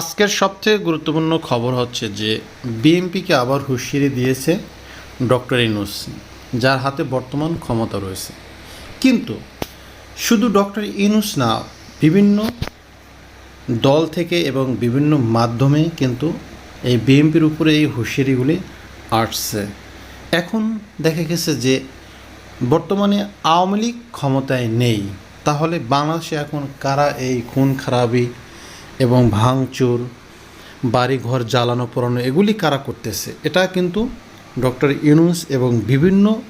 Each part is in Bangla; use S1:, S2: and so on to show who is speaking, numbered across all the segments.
S1: আজকের সবথেকে গুরুত্বপূর্ণ খবর হচ্ছে যে বিএনপিকে আবার হুঁশিয়ারি দিয়েছে ডক্টর ইনুস যার হাতে বর্তমান ক্ষমতা রয়েছে। কিন্তু শুধু ডক্টর ইনুস না, বিভিন্ন দল থেকে এবং বিভিন্ন মাধ্যমে কিন্তু এই বিএনপির উপরে এই হুঁশিয়ারিগুলি আসছে। এখন দেখা গেছে যে বর্তমানে আওয়ামী লীগ ক্ষমতায় নেই, তাহলে বাংলাদেশে এখন কারা এই খুন খারাপি এবং ভাঙচুর, বাড়িঘর জ্বালানো পোড়ানো, এগুলি কারা করতেছে? এটা কিন্তু ডক্টর ইউনুস এবং বিভিন্ন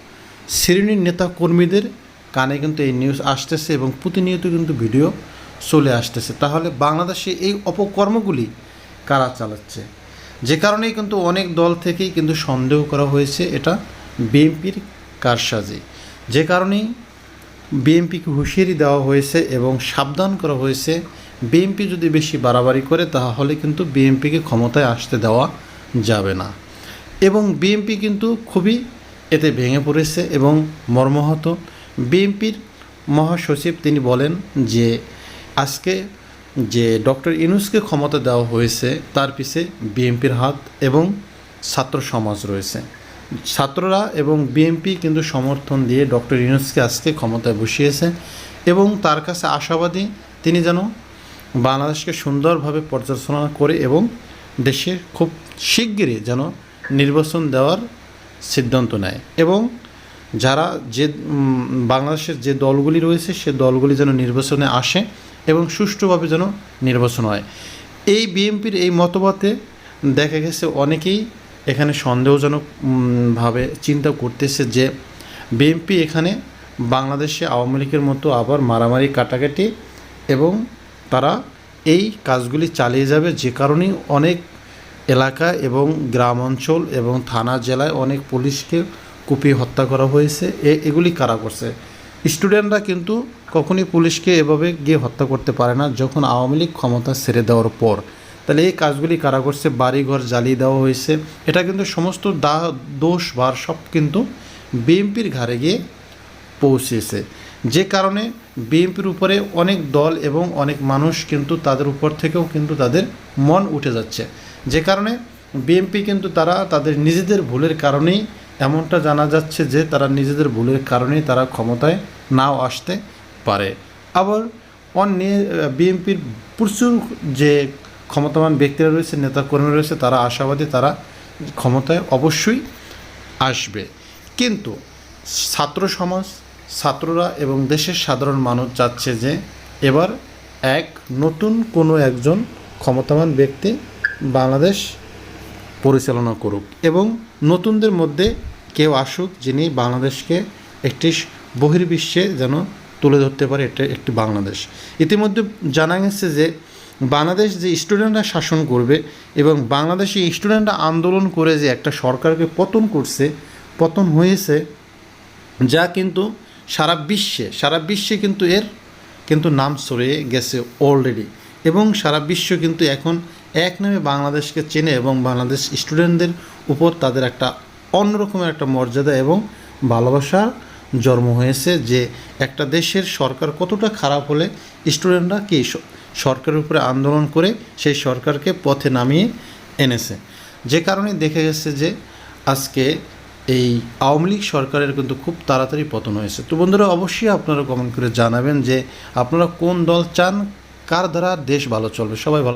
S1: শ্রেণির নেতা কর্মীদের কানে কিন্তু এই নিউজ আসতেছে এবং প্রতিনিয়ত কিন্তু ভিডিও চলে আসতেছে। তাহলে বাংলাদেশে এই অপকর্মগুলি কারা চালাচ্ছে? যে কারণেই কিন্তু অনেক দল থেকেই কিন্তু সন্দেহ করা হয়েছে এটা বিএনপির কারসাজি। যে কারণেই বিএনপিকে হুঁশিয়ারি দেওয়া হয়েছে এবং সাবধান করা হয়েছে বিএনপি যদি বেশি বাড়াবাড়ি করে, তাহলে কিন্তু বিএনপিকে ক্ষমতায় আসতে দেওয়া যাবে না। এবং বিএনপি কিন্তু খুবই এতে ভেঙে পড়েছে এবং মর্মাহত। বিএনপির মহাসচিব তিনি বলেন যে, আজকে যে ডক্টর ইনুসকে ক্ষমতা দেওয়া হয়েছে, তার পিছে বিএনপির হাত এবং ছাত্র সমাজ রয়েছে। ছাত্ররা এবং বিএনপি কিন্তু সমর্থন দিয়ে ডক্টর ইউনুসকে আজকে ক্ষমতায় বসিয়েছে এবং তার কাছে আশাবাদী তিনি যেন বাংলাদেশকে সুন্দরভাবে পর্যালোচনা করে এবং দেশে খুব শিগগিরই যেন নির্বাচন দেওয়ার সিদ্ধান্ত নেয়। এবং যারা যে বাংলাদেশের যে দলগুলি রয়েছে, সে দলগুলি যেন নির্বাচনে আসে এবং সুষ্ঠুভাবে যেন নির্বাচন হয়। এই বিএনপির এই মতবাদে দেখা গেছে অনেকেই এখানে সন্দেহজনকভাবে চিন্তা করতেছে যে বিএনপি এখানে বাংলাদেশে আওয়ামী লীগের মতো আবার মারামারি, কাটাকাটি এবং তারা এই কাজগুলি চালিয়ে যাবে যে কারণেই অনেক এলাকা এবং গ্রাম অঞ্চল এবং থানা, জেলায় অনেক পুলিশকে কুপিয়ে হত্যা করা হয়েছে। এ, এগুলি কারা করছে? স্টুডেন্টরা কিন্তু কখনই পুলিশকে এভাবে গিয়ে হত্যা করতে পারে না যখন আওয়ামী লীগ ক্ষমতা ছেড়ে দেওয়ার পর। তাহলে এই কাজগুলি কারা করছে? বাড়িঘর জ্বালিয়ে দেওয়া হয়েছে। এটা কিন্তু সমস্ত দা দোষ ভার সব কিন্তু বিএনপির ঘাড়ে গিয়ে পৌঁছেছে। যে কারণে বিএনপির উপরে অনেক দল এবং অনেক মানুষ কিন্তু তাদের উপর থেকেও কিন্তু তাদের মন উঠে যাচ্ছে। যে কারণে বিএনপি কিন্তু তারা তাদের নিজেদের ভুলের কারণেই এমনটা জানা যাচ্ছে যে তারা নিজেদের ভুলের কারণেই তারা ক্ষমতায় নাও আসতে পারে। আবার অন্য, বিএনপির প্রচুর যে ক্ষমতাবান ব্যক্তিরা রয়েছে, নেতাকর্মী রয়েছে, তারা আশাবাদী তারা ক্ষমতায় অবশ্যই আসবে। কিন্তু ছাত্র সমাজ ছাত্ররা এবং দেশের সাধারণ মানুষ চাচ্ছে যে এবার এক নতুন কোনো একজন ক্ষমতাবান ব্যক্তি বাংলাদেশ পরিচালনা করুক এবং নতুনদের মধ্যে কেউ আসুক যিনি বাংলাদেশকে একটি বহির্বিশ্বে যেন তুলে ধরতে পারে এটা একটি বাংলাদেশ। ইতিমধ্যে জানা গেছে যে বাংলাদেশ যে স্টুডেন্টরা শাসন করবে এবং বাংলাদেশে স্টুডেন্টরা আন্দোলন করে যে একটা সরকারকে পতন করছে, পতন হয়েছে, যা কিন্তু সারা বিশ্বে সারা বিশ্বে কিন্তু এর কিন্তু নাম ছড়িয়ে গেছে অলরেডি এবং সারা বিশ্ব কিন্তু এখন এক নামে বাংলাদেশকে চেনে এবং বাংলাদেশ স্টুডেন্টদের উপর তাদের একটা অন্যরকমের একটা মর্যাদা এবং ভালোবাসার জন্ম হয়েছে যে একটা দেশের সরকার কতটা খারাপ হলে স্টুডেন্টরা কি সরকারের উপরে আন্দোলন করে সেই সরকারকে পথে নামিয়ে এনেছে। যে কারণে দেখে গেছে যে আজকে এই আওয়ামী লীগ সরকারের কিন্তু খুব তাড়াতাড়ি পতন হয়েছে। তো বন্ধুরা, অবশ্যই আপনারা কমেন্ট করে জানাবেন যে আপনারা কোন দল চান, কার দ্বারা দেশ ভালো চলবে? সবাই ভালো